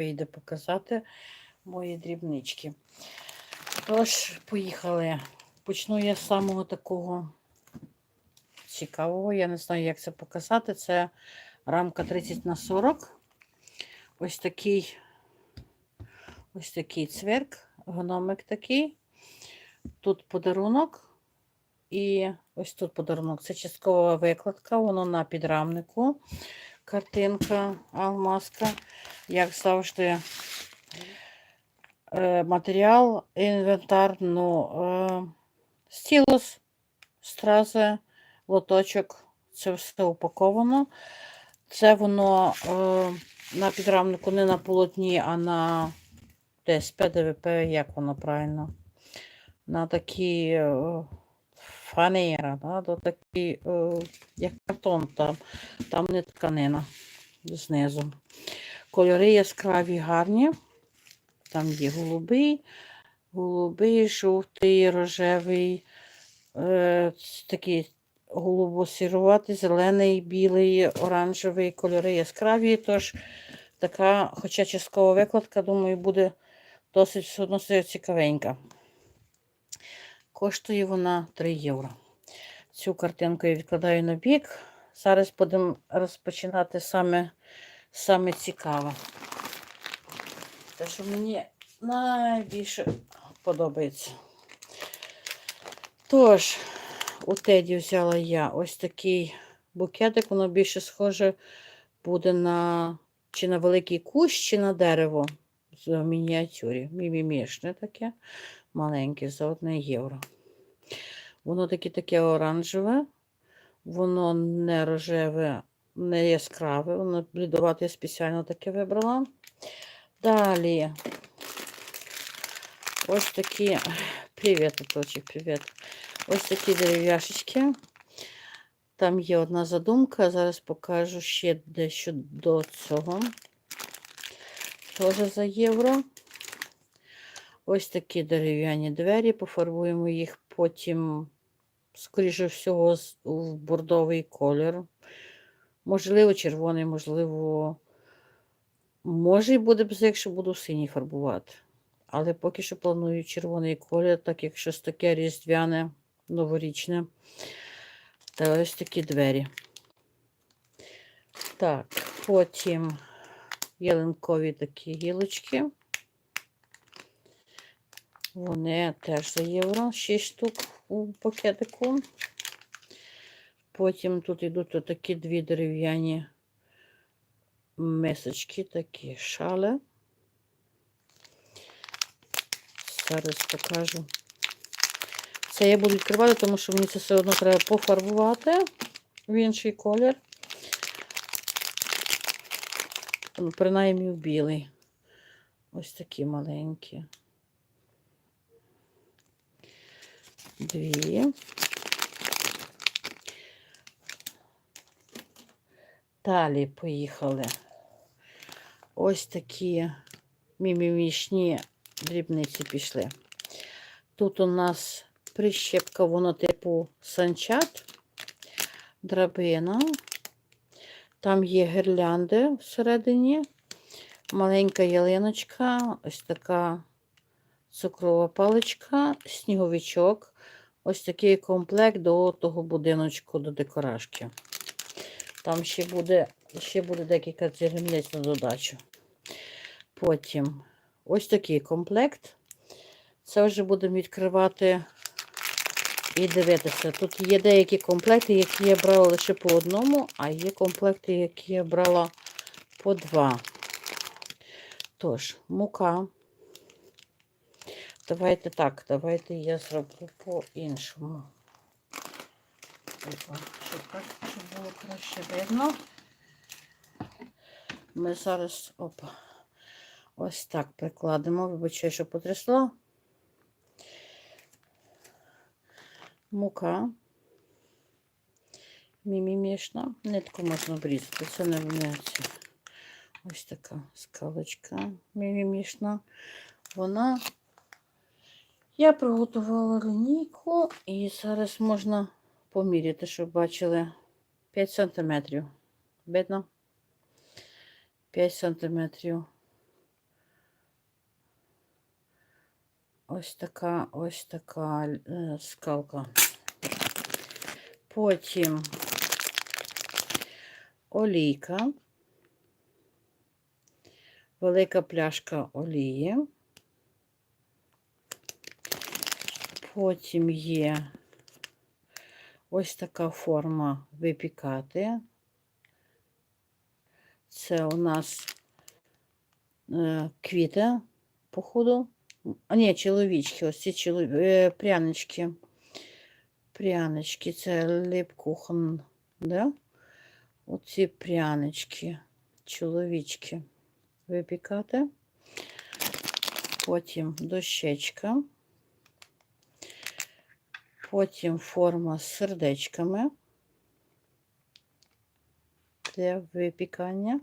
вийде показати мої дрібнички. Тож, поїхали. Почну я з самого такого цікавого. Я не знаю, як це показати. Це рамка 30 на 40. Ось такий ось такий цвірк, гномик такий. Тут подарунок. І ось тут подарунок. Це часткова викладка, воно на підрамнику. Картинка, алмазка. Як завжди, е, матеріал, інвентар, ну, е, стілус, стрази, лоточок. Це все упаковано. Це воно е, на підрамнику не на полотні, а на десь ПДВП, як воно правильно. На такі фанера, да, то такі, е, як картон, там, там не тканина знизу. Кольори яскраві гарні. Там є голубий, голубий, жовтий, рожевий, е, такий голубо-сіруватий, зелений, білий, оранжевий, кольори яскраві. Тож така, хоча часткова викладка, думаю, буде досить все одно цікавенька. Коштує вона 3 євро. Цю картинку я відкладаю на бік. Зараз будемо розпочинати саме, саме цікаве. Те, що мені найбільше подобається. Тож, у Теді взяла я ось такий букетик, воно більше схоже буде на чи на великий кущ, чи на дерево в мініатюрі. Мімімішне таке, маленьке, за 1 євро. Воно таке таке оранжеве, воно не рожеве, не яскраве, воно блідувати я спеціально таке вибрала. Далі ось такі, привіт, Тоточек, привіт. Ось такі дерев'яшечки. Там є одна задумка, зараз покажу ще дещо до цього. Теж за євро. Ось такі дерев'яні двері, пофарбуємо їх потім, скоріше всього, в бордовий колір. Можливо, червоний, можливо, може і буде б, якщо буду синій фарбувати. Але поки що планую червоний колір, так як щось таке різдвяне, новорічне. Та ось такі двері. Так, потім ялинкові такі гілочки. Вони теж за євро 6 штук у пакетику. Потім тут йдуть такі дві дерев'яні мисочки, такі шали. Зараз покажу. Це я буду відкривати, тому що мені це все одно треба пофарбувати в інший колір. Ну, принаймні в білий. Ось такі маленькі. Дві. Далі поїхали. Ось такі мімімішні дрібниці пішли. Тут у нас прищепка, воно типу санчат, драбина. Там є гірлянди всередині, маленька ялиночка, ось така цукрова паличка, сніговичок. Ось такий комплект до того будиночку, до декорашки. Там ще буде ще буде декілька дрібниць на додачу. Потім ось такий комплект. Це вже будемо відкривати і дивитися. Тут є деякі комплекти, які я брала лише по одному, а є комплекти, які я брала по два. Тож, мука. Давайте так, давайте я зроблю по-іншому. Щоб, щоб було краще видно. Ми зараз опа, ось так прикладемо, вибачаю, що потрясло. Мука. Мімімішна. Нитку можна обрізати. Це не вміється. Ось така скалочка мімімішна. Вона. Я приготувала лінійку і зараз можна поміряти, щоб бачили 5 см. Видно? 5 см. Ось така ось така е, скалка. Потім олійка, велика пляшка олії. Потім є ось така форма випікати. Це у нас е, квіти, походу. А, ні, чоловічки, ось ці чолові... е, прянички. Прянички, це липкухан, да? Оці прянички, чоловічки випікати. Потім дощечка. Потім форма з сердечками для випікання.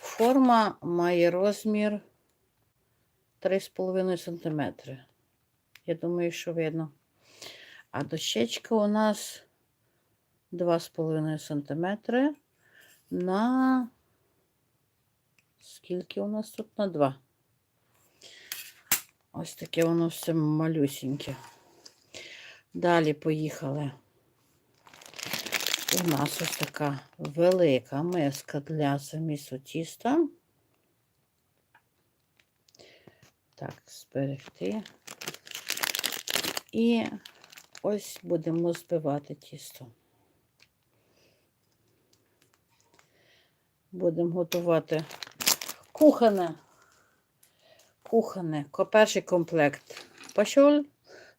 Форма має розмір 3,5 см. Я думаю, що видно. А дощечка у нас 2,5 см на скільки у нас тут? На 2. Ось таке воно все малюсіньке. Далі поїхали. У нас ось така велика миска для замісу тіста. Так, зберегти. І ось будемо збивати тісто. Будемо готувати. Кухонне. Ко- Перший комплект пішов.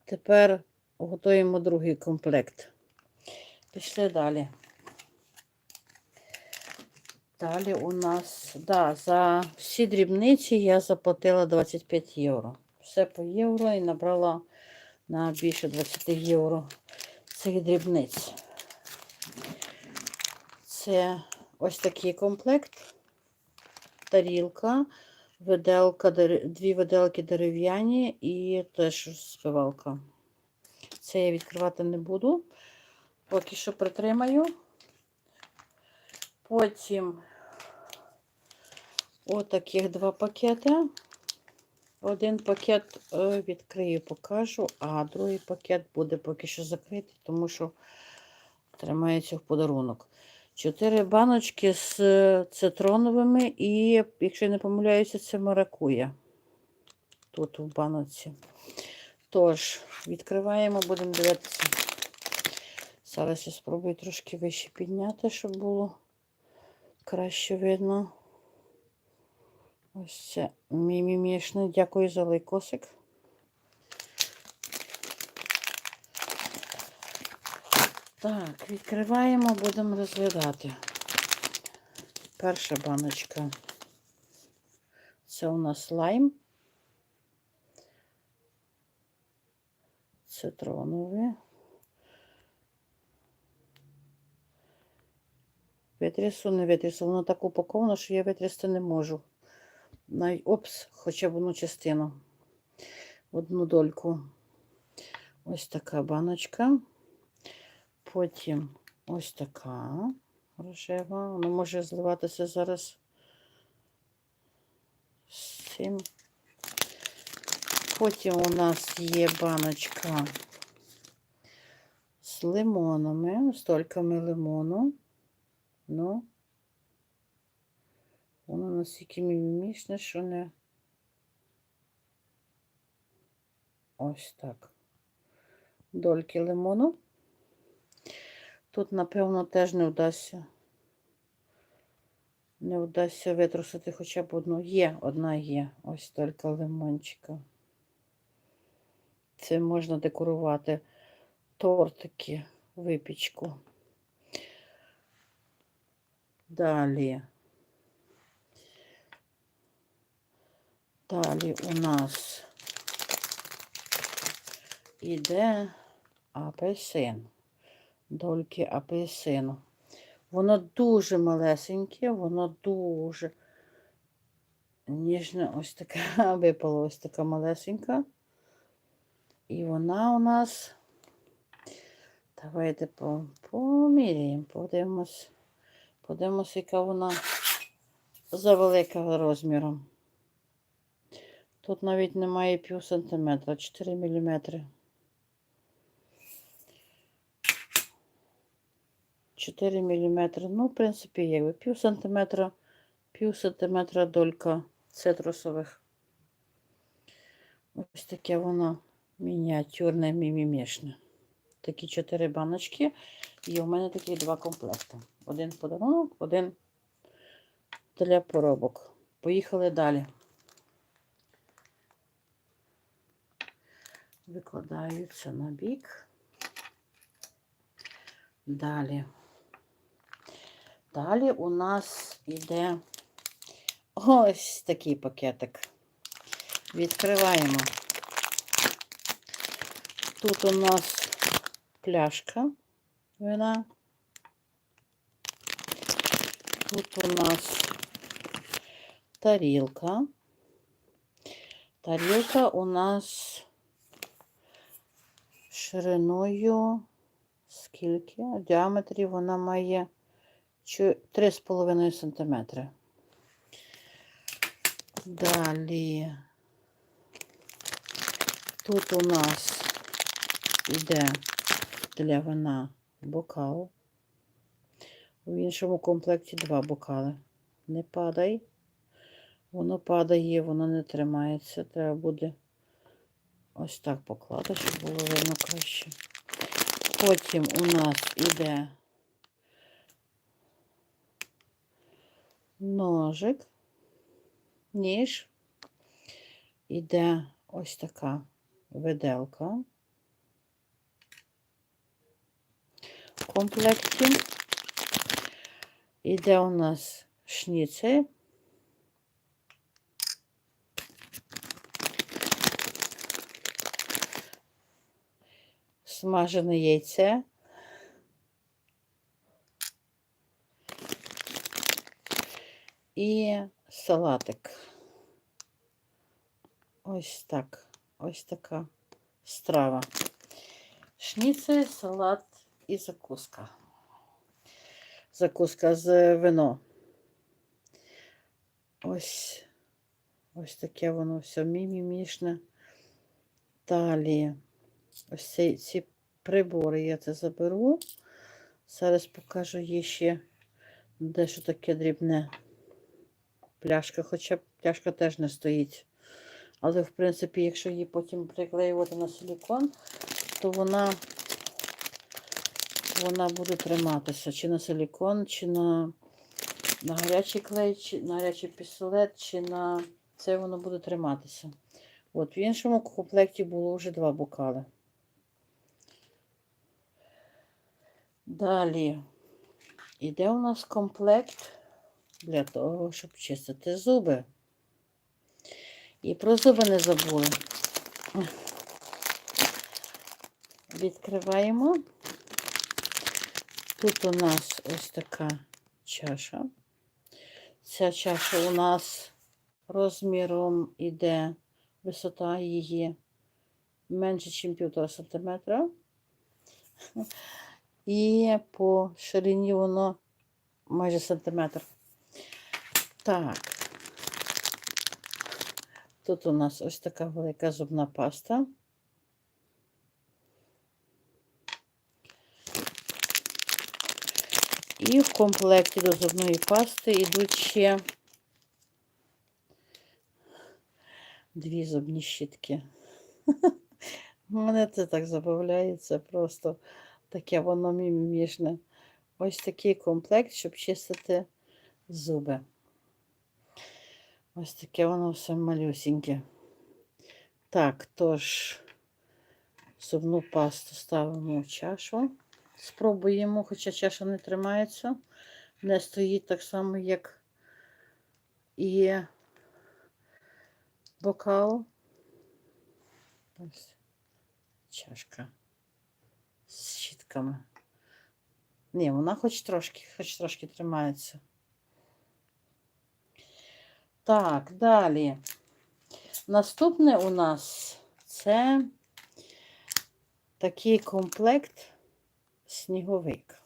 Тепер готуємо другий комплект. Пішли далі. Далі у нас, да, за всі дрібниці я заплатила 25 євро. Все по євро і набрала на більше 20 євро цих дрібниць. Це ось такий комплект. Тарілка, виделка, дві виделки дерев'яні і теж спивалка. Це я відкривати не буду. Поки що притримаю. Потім отаких два пакети. Один пакет е, відкрию, покажу, а другий пакет буде поки що закритий, тому що тримається в подарунок. Чотири баночки з е, цитроновими і, якщо я не помиляюся, це маракуя. Тут в баноці. Тож, відкриваємо, будемо дивитися. Зараз я спробую трошки вище підняти, щоб було краще видно. Ось це мімімішне. Дякую за лайкосик. Так, відкриваємо, будемо розглядати. Перша баночка. Це у нас лайм. Цитроновий. Витрясу, не витрясу. Воно так упаковано, що я витрясти не можу. Навіть, опс, хоча б одну частину. Одну дольку. Ось така баночка. Потім ось така рожева. Воно може зливатися зараз з цим. Потім у нас є баночка з лимонами, з тольками лимону. Ну, воно настільки мімімішне, що не ось так. Дольки лимону. Тут, напевно, теж не вдасться. Не вдасться витрусити хоча б одну. Є, одна є. Ось тільки лимончика. Це можна декорувати тортики, випічку. Далі. Далі у нас іде апельсин. Дольки апельсину. Воно дуже малесеньке, воно дуже ніжне, ось така випала ось така малесенька. І вона у нас, давайте поміряємо, подивимось. Подивимось, яка вона за велика розміром. Тут навіть немає пів сантиметра, 4 міліметри. 4 міліметри. Ну, в принципі, є пів сантиметра, пів сантиметра долька цитрусових. Ось таке воно мініатюрне, мімімішне. Такі чотири баночки. І у мене такі два комплекти. Один подарунок, один для поробок. Поїхали далі. Викладаю це на бік. Далі. Далі у нас іде ось такий пакетик. Відкриваємо. Тут у нас пляшка вина. Тут у нас тарілка. Тарілка у нас шириною скільки? В діаметрі вона має 3,5 см. Далі тут у нас іде для вина бокал. В іншому комплекті два бокали. Не падай. Воно падає, воно не тримається. Треба буде ось так поклати, щоб було видно краще. Потім у нас іде ножик, ніж, іде ось така виделка. комплекті іде у нас шніцель. Смажене яйце. І салатик. Ось так. Ось така страва. Шніцель, салат і закуска. Закуска з вино. Ось ось таке воно все мімімішне. Далі ось ці, ці прибори я це заберу. Зараз покажу є ще дещо таке дрібне пляшка, хоча пляшка теж не стоїть. Але, в принципі, якщо її потім приклеювати на силікон, то вона вона буде триматися чи на силікон, чи на на гарячий клей, чи на гарячий пістолет, чи на це воно буде триматися. От, В іншому комплекті було вже два бокали. Далі іде у нас комплект для того, щоб чистити зуби. І про зуби не забули. Відкриваємо. Тут у нас ось така чаша. Ця чаша у нас розміром іде висота її менше, ніж 1,5 см. І по ширині воно майже сантиметр. Так. Тут у нас ось така велика зубна паста. І в комплекті до зубної пасти йдуть ще дві зубні щітки. Мене це так забавляється, просто таке воно мімішне. Ось такий комплект, щоб чистити зуби. Ось таке воно все малюсіньке. Так, тож, зубну пасту ставимо в чашу. Спробуємо, хоча чаша не тримається, не стоїть так само, як і бокал. Ось чашка з щітками. Ні, вона хоч трошки, хоч трошки тримається. Так, далі. Наступне у нас це такий комплект сніговик.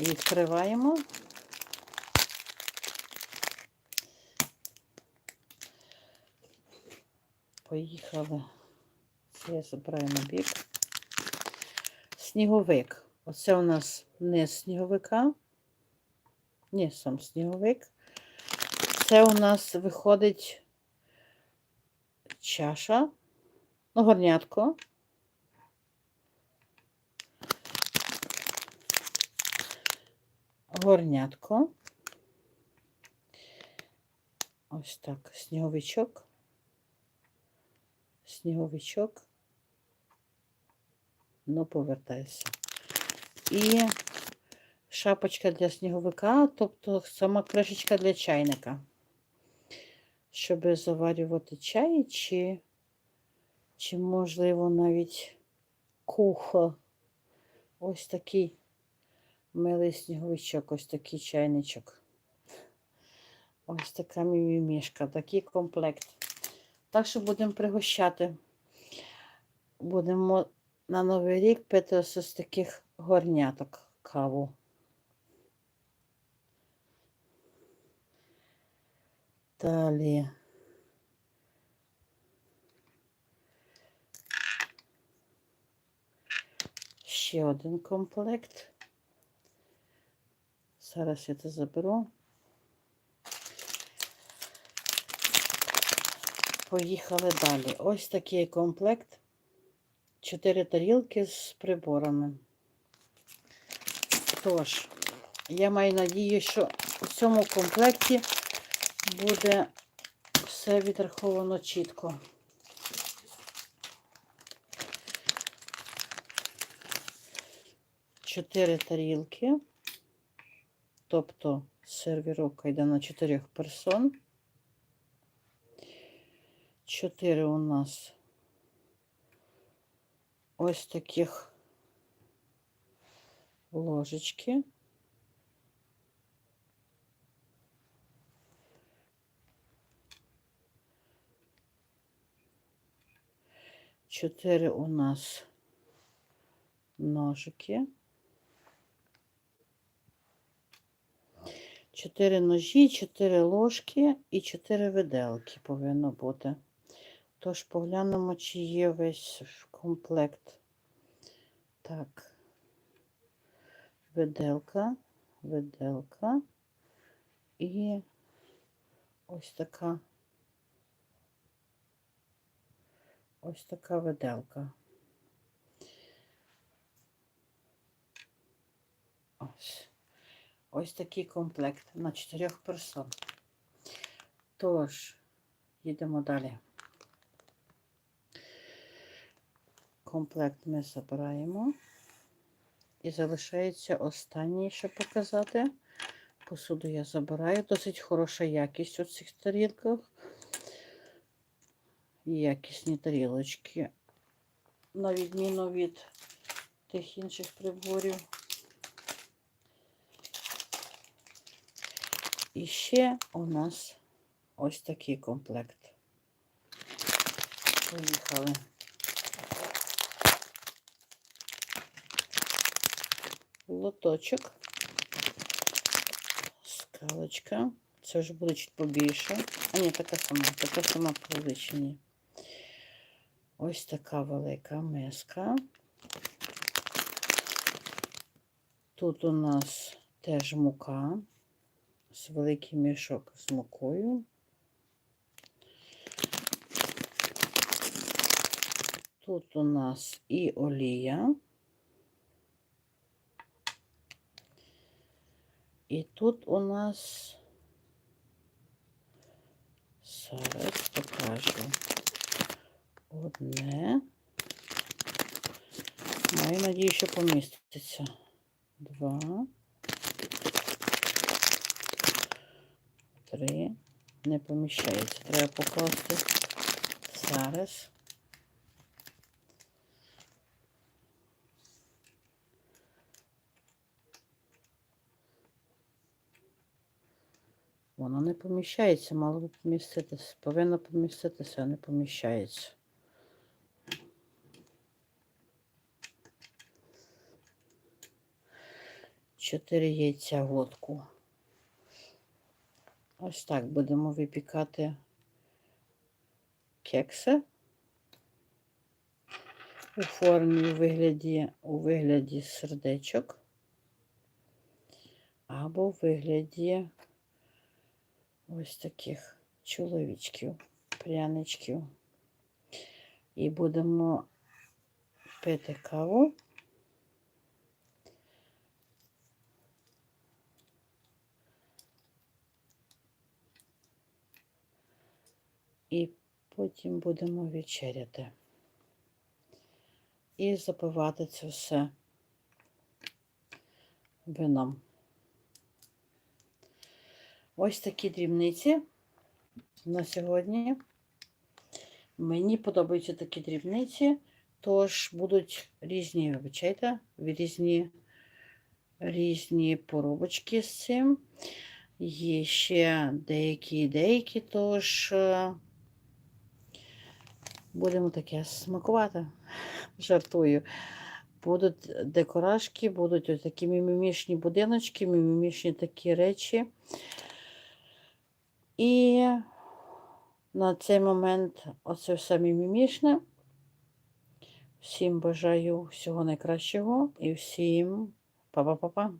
Відкриваємо. Поїхали. Це на бік. Сніговик. Оце у нас не сніговика. Ні, сам сніговик. Це у нас виходить чаша. Ну, горнятко. Горнятко. Ось так, сніговичок. Сніговичок. Ну, повертайся. І шапочка для сніговика, тобто сама кришечка для чайника. Щоб заварювати чай, чи, чи можливо, навіть кухо. Ось такий милий сніговичок, ось такий чайничок. Ось така мімімішка, такий комплект. Так що будемо пригощати. Будемо на Новий рік пити ось з таких горняток каву. Далі. Ще один комплект. Зараз я це заберу. Поїхали далі. Ось такий комплект. Чотири тарілки з приборами. Тож, я маю надію, що у цьому комплекті буде все відраховано чітко. Чотири тарілки, тобто сервіровка йде на чотирьох персон. Чотири у нас ось таких ложечки. Чотири у нас ножики. Чотири ножі, чотири ложки і чотири виделки повинно бути. Тож поглянемо, чи є весь комплект. Так, виделка, виделка і ось така ось така виделка. Ось. Ось такий комплект на чотирьох персон. Тож, їдемо далі. Комплект ми забираємо. І залишається останній, що показати. Посуду я забираю. Досить хороша якість у цих тарілках. Якісні тарілочки. На відміну від тих інших приборів. І ще у нас ось такий комплект. Поїхали. Лоточок. Скалочка. Це вже буде чуть побільше. А ні, така сама, така сама по. Ось така велика миска. Тут у нас теж мука з великий мішок з мукою. Тут у нас і олія. І тут у нас зараз покажу одне. Маю надію, що поміститься. Два. Три. Не поміщається. Треба покласти зараз. Воно не поміщається, мало б поміститися. Повинно поміститися, а не поміщається. Чотири яйця глотку. Ось так будемо випікати кекси у формі у вигляді, у вигляді сердечок або у вигляді ось таких чоловічків, пряничків. І будемо пити каву. І потім будемо вечеряти. І запивати це все вином. Ось такі дрібниці на сьогодні. Мені подобаються такі дрібниці, тож будуть різні, вибачайте, різні, різні поробочки з цим. Є ще деякі деякі, тож е, будемо таке смакувати. Жартую. Будуть декорашки, будуть ось такі мімімішні будиночки, мімімішні такі речі. І на цей момент оце все мімімішне. Всім бажаю всього найкращого і всім па-па-па-па.